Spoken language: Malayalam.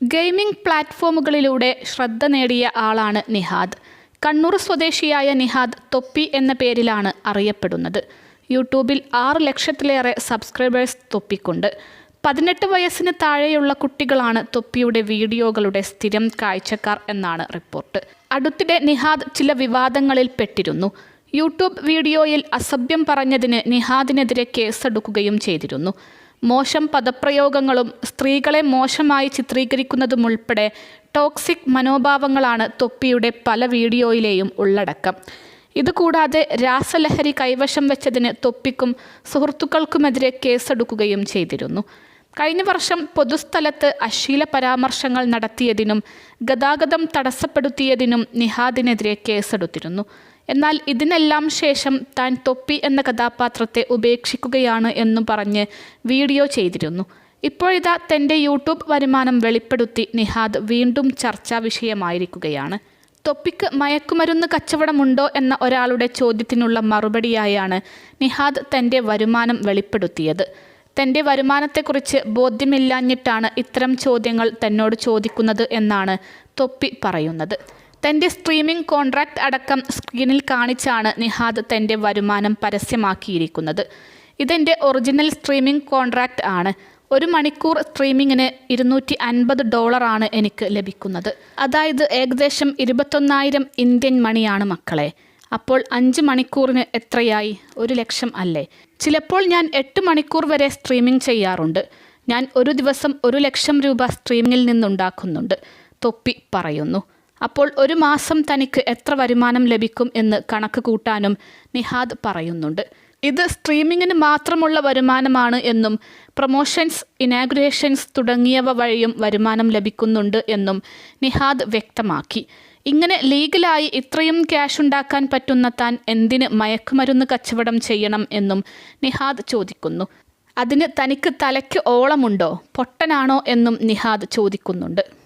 ഗെയിമിംഗ് പ്ലാറ്റ്ഫോമുകളിലൂടെ ശ്രദ്ധ നേടിയ ആളാണ് നിഹാദ്. കണ്ണൂർ സ്വദേശിയായ നിഹാദ് തൊപ്പി എന്ന പേരിലാണ് അറിയപ്പെടുന്നത്. യൂട്യൂബിൽ ആറ് ലക്ഷത്തിലേറെ സബ്സ്ക്രൈബേഴ്സ് തൊപ്പിക്കുണ്ട്. പതിനെട്ട് വയസ്സിന് താഴെയുള്ള കുട്ടികളാണ് തൊപ്പിയുടെ വീഡിയോകളുടെ സ്ഥിരം കാഴ്ചക്കാർ എന്നാണ് റിപ്പോർട്ട്. അടുത്തിടെ നിഹാദ് ചില വിവാദങ്ങളിൽ പെട്ടിരുന്നു. യൂട്യൂബ് വീഡിയോയിൽ അസഭ്യം പറഞ്ഞതിന് നിഹാദിനെതിരെ കേസെടുക്കുകയും ചെയ്തിരുന്നു. മോശം പദപ്രയോഗങ്ങളും സ്ത്രീകളെ മോശമായി ചിത്രീകരിക്കുന്നതുമുൾപ്പെടെ ടോക്സിക് മനോഭാവങ്ങളാണ് തൊപ്പിയുടെ പല വീഡിയോയിലെയും ഉള്ളടക്കം. ഇതുകൂടാതെ രാസലഹരി കൈവശം വെച്ചതിന് തൊപ്പിക്കും സുഹൃത്തുക്കൾക്കുമെതിരെ കേസെടുക്കുകയും ചെയ്തിരുന്നു. കഴിഞ്ഞ വർഷം പൊതുസ്ഥലത്ത് അശ്ലീല പരാമർശങ്ങൾ നടത്തിയതിനും ഗതാഗതം തടസ്സപ്പെടുത്തിയതിനും നിഹാദിനെതിരെ കേസെടുത്തിരുന്നു. എന്നാൽ ഇതിനെല്ലാം ശേഷം താൻ തൊപ്പി എന്ന കഥാപാത്രത്തെ ഉപേക്ഷിക്കുകയാണ് എന്നു പറഞ്ഞ് വീഡിയോ ചെയ്തിരുന്നു. ഇപ്പോഴിതാ തന്റെ യൂട്യൂബ് വരുമാനം വെളിപ്പെടുത്തി നിഹാദ് വീണ്ടും ചർച്ചാ വിഷയമായിരിക്കുകയാണ്. തൊപ്പിക്ക് മയക്കുമരുന്ന് കച്ചവടമുണ്ടോ എന്ന ഒരാളുടെ ചോദ്യത്തിനുള്ള മറുപടിയായാണ് നിഹാദ് തന്റെ വരുമാനം വെളിപ്പെടുത്തിയത്. തന്റെ വരുമാനത്തെക്കുറിച്ച് ബോധ്യമില്ലാഞ്ഞിട്ടാണ് ഇത്തരം ചോദ്യങ്ങൾ തന്നോട് ചോദിക്കുന്നത് എന്നാണ് തൊപ്പി പറയുന്നത്. തന്റെ സ്ട്രീമിംഗ് കോൺട്രാക്ട് അടക്കം സ്ക്രീനിൽ കാണിച്ചാണ് നിഹാദ് തന്റെ വരുമാനം പരസ്യമാക്കിയിരിക്കുന്നത്. ഇതെന്റെ ഒറിജിനൽ സ്ട്രീമിംഗ് കോൺട്രാക്റ്റ് ആണ്. ഒരു മണിക്കൂർ സ്ട്രീമിങ്ങിന് ഇരുന്നൂറ്റി അൻപത് ഡോളറാണ് എനിക്ക് ലഭിക്കുന്നത്. അതായത് ഏകദേശം ഇരുപത്തൊന്നായിരം ഇന്ത്യൻ മണിയാണ് മക്കളെ. അപ്പോൾ അഞ്ച് മണിക്കൂറിന് എത്രയായി? ഒരു ലക്ഷം അല്ലേ? ചിലപ്പോൾ ഞാൻ എട്ട് മണിക്കൂർ വരെ സ്ട്രീമിംഗ് ചെയ്യാറുണ്ട്. ഞാൻ ഒരു ദിവസം ഒരു ലക്ഷം രൂപ സ്ട്രീമിങ്ങിൽ നിന്നുണ്ടാക്കുന്നുണ്ട്. തൊപ്പി പറയുന്നു. അപ്പോൾ ഒരു മാസം തനിക്ക് എത്ര വരുമാനം ലഭിക്കും എന്ന് കണക്ക് കൂട്ടാനും നിഹാദ് പറയുന്നുണ്ട്. ഇത് സ്ട്രീമിങ്ങിന് മാത്രമുള്ള വരുമാനമാണ് എന്നും പ്രൊമോഷൻസ് ഇനാഗുറേഷൻസ് തുടങ്ങിയവ വഴിയും വരുമാനം ലഭിക്കുന്നുണ്ട് എന്നും നിഹാദ് വ്യക്തമാക്കി. ഇങ്ങനെ ലീഗലായി ഇത്രയും ക്യാഷ് ഉണ്ടാക്കാൻ പറ്റുന്ന താൻ എന്തിന് മയക്കുമരുന്ന് കച്ചവടം ചെയ്യണം എന്നും നിഹാദ് ചോദിക്കുന്നു. അതിന് തനിക്ക് തലയ്ക്ക് ഓളമുണ്ടോ? പൊട്ടനാണോ എന്നും നിഹാദ് ചോദിക്കുന്നുണ്ട്.